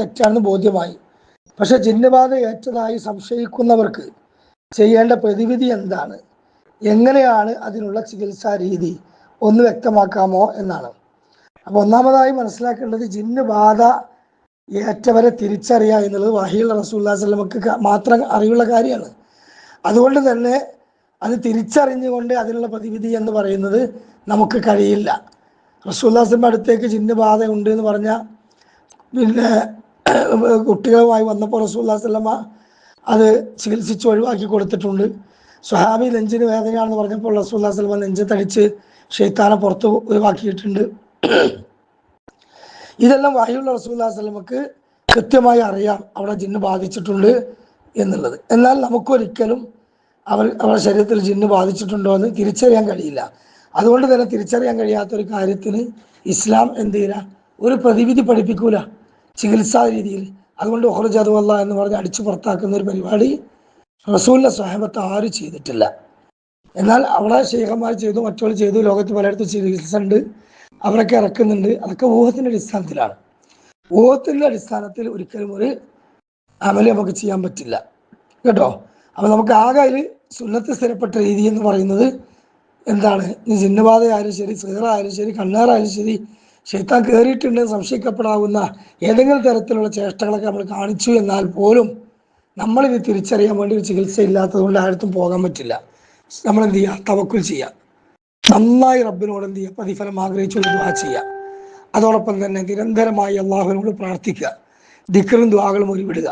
തെറ്റാണെന്ന് ബോധ്യമായി. പക്ഷെ ജിന്നബാധ ഏറ്റതായി സംശയിക്കുന്നവർക്ക് ചെയ്യേണ്ട പ്രതിവിധി എന്താണ്? എങ്ങനെയാണ് അതിനുള്ള ചികിത്സാ രീതി ഒന്ന് വ്യക്തമാക്കാമോ എന്നാണ്. അപ്പോൾ ഒന്നാമതായി മനസ്സിലാക്കേണ്ടത് ജിന്ന് ബാധ ഏറ്റവരെ തിരിച്ചറിയുക എന്നുള്ളത് വഹീൽ റസൂല്ലാ സ്വലമക്ക് മാത്രം അറിവുള്ള കാര്യമാണ്. അതുകൊണ്ട് തന്നെ അത് തിരിച്ചറിഞ്ഞുകൊണ്ട് അതിനുള്ള പ്രതിവിധി എന്ന് പറയുന്നത് നമുക്ക് കഴിയില്ല. റസൂല്ലാസിന്റെ അടുത്തേക്ക് ജിന്ന് ഉണ്ട് എന്ന് പറഞ്ഞാൽ പിന്നെ കുട്ടികളുമായി വന്നപ്പോൾ റസൂല്ലാ സ്വലമ അത് ചികിത്സിച്ച് ഒഴിവാക്കി കൊടുത്തിട്ടുണ്ട്. സ്വഹാബി നെഞ്ചിന് വേദനയാണെന്ന് പറഞ്ഞപ്പോൾ റസൂല്ലാ സ്വലമ നെഞ്ചത്തടിച്ച് ഷെയ്ത്താനെ പുറത്ത് ഒഴിവാക്കിയിട്ടുണ്ട്. ഇതെല്ലാം വായുള്ള റസൂല്ലാ സ്വലമക്ക് കൃത്യമായി അറിയാം. അവിടെ ജിന്ന് ബാധിച്ചിട്ടുണ്ട് എന്നുള്ളത്. എന്നാൽ നമുക്കൊരിക്കലും അവർ അവരുടെ ശരീരത്തിൽ ജിന്ന് ബാധിച്ചിട്ടുണ്ടോ എന്ന് തിരിച്ചറിയാൻ കഴിയില്ല. അതുകൊണ്ട് തന്നെ തിരിച്ചറിയാൻ കഴിയാത്ത ഒരു കാര്യത്തിന് ഇസ്ലാം എന്ത് ചെയ്യില്ല? ഒരു പ്രതിവിധി പഠിപ്പിക്കൂല. ചികിത്സാ രീതിയിൽ. അതുകൊണ്ട് ഒഹർജാദുവല്ല എന്ന് പറഞ്ഞ് അടിച്ചു പുറത്താക്കുന്ന ഒരു പരിപാടി റസൂലിന്റെ സ്വഹബത്ത് ആരും ചെയ്തിട്ടില്ല. എന്നാൽ അവിടെ ശേഖന്മാർ ചെയ്തു മറ്റുള്ള ചെയ്തു ലോകത്ത് പലയിടത്തും ചികിത്സ ഉണ്ട് അവരൊക്കെ ഇറക്കുന്നുണ്ട്. അതൊക്കെ ഊഹത്തിന്റെ അടിസ്ഥാനത്തിലാണ്. ഊഹത്തിന്റെ അടിസ്ഥാനത്തിൽ ഒരിക്കലും ഒരു അമൽ നമുക്ക് ചെയ്യാൻ പറ്റില്ല. കേട്ടോ? അപ്പം നമുക്ക് ആകെ അതിൽ സുന്നത്ത് സ്ഥിരപ്പെട്ട രീതി എന്ന് പറയുന്നത് എന്താണ്? ജിന്നബാധയായാലും ശരി സീറായാലും ശരി കണ്ണേറായാലും ശരി ഷെയ്ത്താൻ കയറിയിട്ടുണ്ട് സംശയിക്കപ്പെടാവുന്ന ഏതെങ്കിലും തരത്തിലുള്ള ചേഷ്ടകളൊക്കെ നമ്മൾ കാണിച്ചു എന്നാൽ പോലും നമ്മളിത് തിരിച്ചറിയാൻ വേണ്ടി ഒരു ചികിത്സ ഇല്ലാത്തതുകൊണ്ട് ആയിടത്തും പോകാൻ പറ്റില്ല. നമ്മൾ എന്ത് ചെയ്യുക? തവക്കുൽ ചെയ്യുക. നന്നായി റബ്ബിനോട് എന്ത് ചെയ്യുക? പ്രതിഫലം ആഗ്രഹിച്ചു ദുവാ ചെയ്യുക. അതോടൊപ്പം തന്നെ നിരന്തരമായി അള്ളാഹുവിനോട് പ്രാർത്ഥിക്കുക. ദിക്കറും ദ്വാകളും ഒരു വിടുക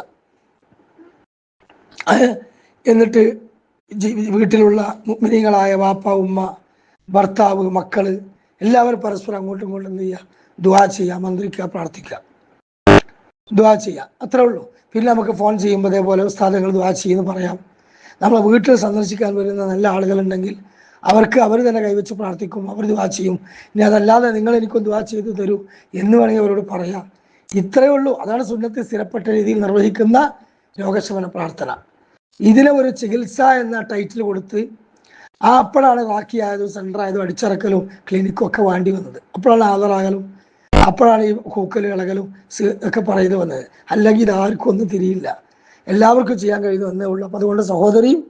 എന്നിട്ട് വീട്ടിലുള്ള മുഗ്മിനികളായ വാപ്പ ഉമ്മ ഭർത്താവ് മക്കൾ എല്ലാവരും പരസ്പരം അങ്ങോട്ടും ഇങ്ങോട്ടും എന്ത് ചെയ്യുക ദുവാ ചെയ്യുക മന്ത്രിക്കുക പ്രാർത്ഥിക്കുക. ദുവാ ചെയ്യുക അത്രേ ഉള്ളൂ. പിന്നെ നമുക്ക് ഫോൺ ചെയ്യുമ്പോൾ അതേപോലെ ഉസ്താദങ്ങൾ ദുവാ ചെയ്യുന്നു പറയാം. നമ്മളെ വീട്ടിൽ സന്ദർശിക്കാൻ വരുന്ന നല്ല ആളുകളുണ്ടെങ്കിൽ അവർക്ക് അവർ തന്നെ കൈവച്ച് പ്രാർത്ഥിക്കും അവർ ദുവാ ചെയ്യും. ഇനി അതല്ലാതെ നിങ്ങൾ എനിക്കൊന്ന് ദുവാ ചെയ്ത് തരൂ എന്ന് വേണമെങ്കിൽ അവരോട് പറയാം. ഇത്രയേ ഉള്ളൂ. അതാണ് സുന്നത്തെ സ്ഥിരപ്പെട്ട രീതിയിൽ നിർവഹിക്കുന്ന രോഗശമന പ്രാർത്ഥന. ഇതിനെ ഒരു ചികിത്സ എന്ന ടൈറ്റിൽ കൊടുത്ത് ആ അപ്പോഴാണ് റാക്കിയായതും സെന്റർ ആയതും അടിച്ചിറക്കലും ക്ലിനിക്കും ഒക്കെ വേണ്ടി വന്നത്. അപ്പോഴാണ് ആദറാകലും അപ്പോഴാണ് ഈ കൂക്കൽ ഇളകലും ഒക്കെ പറയുന്നത് വന്നത്. അല്ലെങ്കിൽ ഇത് ആർക്കും ഒന്നും തിരിയില്ല. എല്ലാവർക്കും ചെയ്യാൻ കഴിയുന്ന ഒന്നേ ഉള്ളൂ. അപ്പം അതുകൊണ്ട് സഹോദരിയും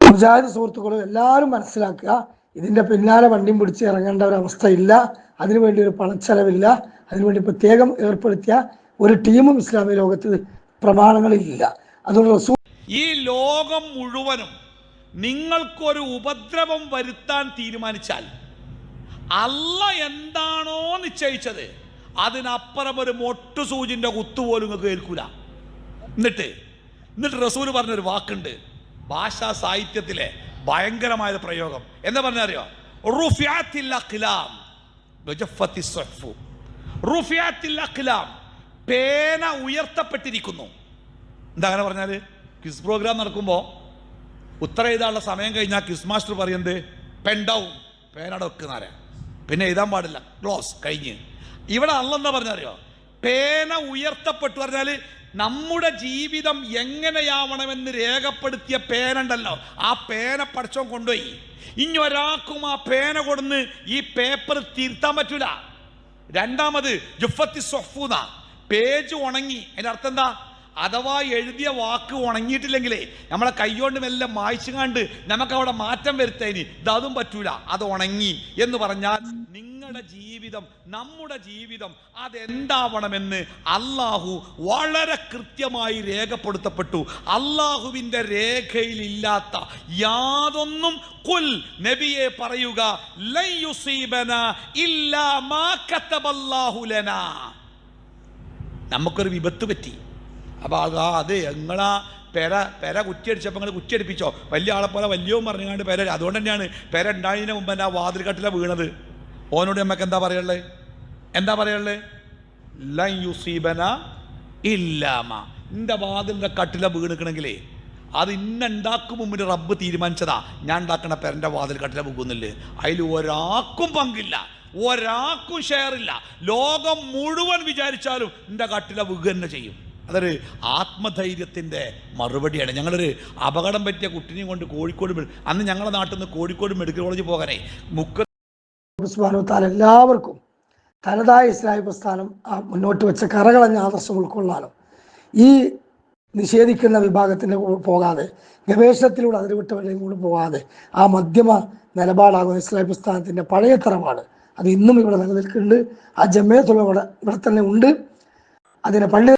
മുജാഹിദ് സുഹൃത്തുക്കളും എല്ലാവരും മനസ്സിലാക്കുക ഇതിന്റെ പിന്നാലെ വണ്ടിയും പിടിച്ച് ഇറങ്ങേണ്ട ഒരു അവസ്ഥ അവസ്ഥയില്ല അതിനുവേണ്ടി ഒരു പണച്ചെലവില്ല അതിനുവേണ്ടി പ്രത്യേകം ഏർപ്പെടുത്തിയ ഒരു ടീമും ഇസ്ലാമിക ലോകത്ത് പ്രമാണങ്ങളില്ല അതുകൊണ്ട് ഈ ലോകം മുഴുവനും നിങ്ങൾക്കൊരു ഉപദ്രവം വരുത്താൻ തീരുമാനിച്ചാൽ അല്ല എന്താണോ നിശ്ചയിച്ചത് അതിനപ്പുറം ഒരു മൊട്ടു സൂചിന്റെ കുത്തുപോലും നിങ്ങൾക്ക് കേൾക്കൂല. എന്നിട്ട് എന്നിട്ട് റസൂൽ പറഞ്ഞൊരു വാക്കുണ്ട് ഭാഷാ സാഹിത്യത്തിലെ ഭയങ്കരമായ പ്രയോഗം. എന്താ പറഞ്ഞറിയോ പേന ഉയർത്തപ്പെട്ടിരിക്കുന്നു. എന്താ അങ്ങനെ പറഞ്ഞാൽ ക്വിസ് പ്രോഗ്രാം നടക്കുമ്പോൾ ഉത്തരം എഴുതാനുള്ള സമയം കഴിഞ്ഞാൽ ക്വിസ് മാസ്റ്റർ പറയുന്നത് പെൻ ഡൗൺ പേനട വെക്കുന്നാരെ പിന്നെ എഴുതാൻ പാടില്ല ക്ലോസ് കഴിഞ്ഞ്. ഇവിടെ അല്ലെന്താ പറഞ്ഞറിയോ? പേന ഉയർത്തപ്പെട്ടു പറഞ്ഞാൽ നമ്മുടെ ജീവിതം എങ്ങനെയാവണമെന്ന് രേഖപ്പെടുത്തിയ പേന ഉണ്ടല്ലോ ആ പേന പഠിച്ചോ കൊണ്ടുപോയി. ഇനി ഒരാൾക്കും ആ പേന കൊടുന്ന് ഈ പേപ്പർ തിരുത്താൻ പറ്റൂല. രണ്ടാമത് ജുഫത്തി സൊഫൂന പേജ് ഉണങ്ങി അതിന്റെ അർത്ഥം എന്താ? അഥവാ എഴുതിയ വാക്ക് ഉണങ്ങിയിട്ടില്ലെങ്കിലേ നമ്മളെ കൈകൊണ്ട് മെല്ലെ മായ്ച്ചുകാണ്ട് നമുക്ക് അവിടെ മാറ്റം വരുത്തേനി. ഇതും പറ്റൂല. അത് ഉണങ്ങി എന്ന് പറഞ്ഞാൽ നിങ്ങളുടെ ജീവിതം നമ്മുടെ ജീവിതം അതെന്താവണമെന്ന് അള്ളാഹു വളരെ കൃത്യമായി രേഖപ്പെടുത്തപ്പെട്ടു. അള്ളാഹുവിന്റെ രേഖയിലില്ലാത്ത യാതൊന്നും കുൽ നബിയെ പറയുക നമുക്കൊരു വിപത്ത് പറ്റി. അപ്പോൾ അത് ആ അത് എങ്ങളാ പെര പെര കുറ്റിയടിച്ചപ്പോൾ നിങ്ങൾ കുറ്റിയടിപ്പിച്ചോ? വലിയ ആളെ പോലെ വലിയവും പറഞ്ഞുകൊണ്ട് പെര അതുകൊണ്ട് തന്നെയാണ് പെര ഉണ്ടായതിന് മുമ്പ് എന്റെ ആ വാതിൽക്കട്ടില വീണത്. ഓനോട് നമുക്ക് എന്താ പറയുള്ളത് എന്താ പറയുള്ളത് ലൈ യുസീബന ഇല്ലാമ. എന്റെ വാതിലിന്റെ കട്ടില വീണിക്കണമെങ്കിലേ അത് ഇന്ന ഉണ്ടാക്കും മുമ്പിൽ റബ്ബ് തീരുമാനിച്ചതാ. ഞാൻ ഉണ്ടാക്കണ പെരന്റെ വാതിൽ കട്ടില പോകുന്നില്ലേ അതിൽ ഒരാൾക്കും പങ്കില്ല. ഒരാൾക്കും ഇല്ല. ലോകം മുഴുവൻ വിചാരിച്ചാലും എന്റെ കട്ടില വീക തന്നെ ചെയ്യും. അതൊരു ആത്മധൈര്യത്തിന്റെ മറുപടിയാണ്. ഞങ്ങളൊരു അപകടം പറ്റിയ കുട്ടിനെയും കൊണ്ട് കോഴിക്കോട് അന്ന് ഞങ്ങളുടെ നാട്ടിൽ നിന്ന് കോഴിക്കോട് മെഡിക്കൽ കോളേജിൽ പോകാനേ മുക്ക എല്ലാവർക്കും തനതായ ഇസ്ലാഹി പ്രസ്ഥാനം മുന്നോട്ട് വെച്ച കറകളഞ്ഞ ആദർശം ഉൾക്കൊള്ളാനും ഈ നിഷേധിക്കുന്ന വിഭാഗത്തിന്റെ പോകാതെ ഗവേഷണത്തിലൂടെ അതിരുവിട്ട കൂടെ പോകാതെ ആ മധ്യമ നിലപാടാകുന്ന ഇസ്ലാഹി പ്രസ്ഥാനത്തിന്റെ പഴയ തരമാണ് അത് ഇന്നും ഇവിടെ നിലനിൽക്കുന്നുണ്ട്. ആ ജമ്മയത്തുള്ള ഇവിടെ ഇവിടെ തന്നെ ഉണ്ട്. അതിനെ പള്ളി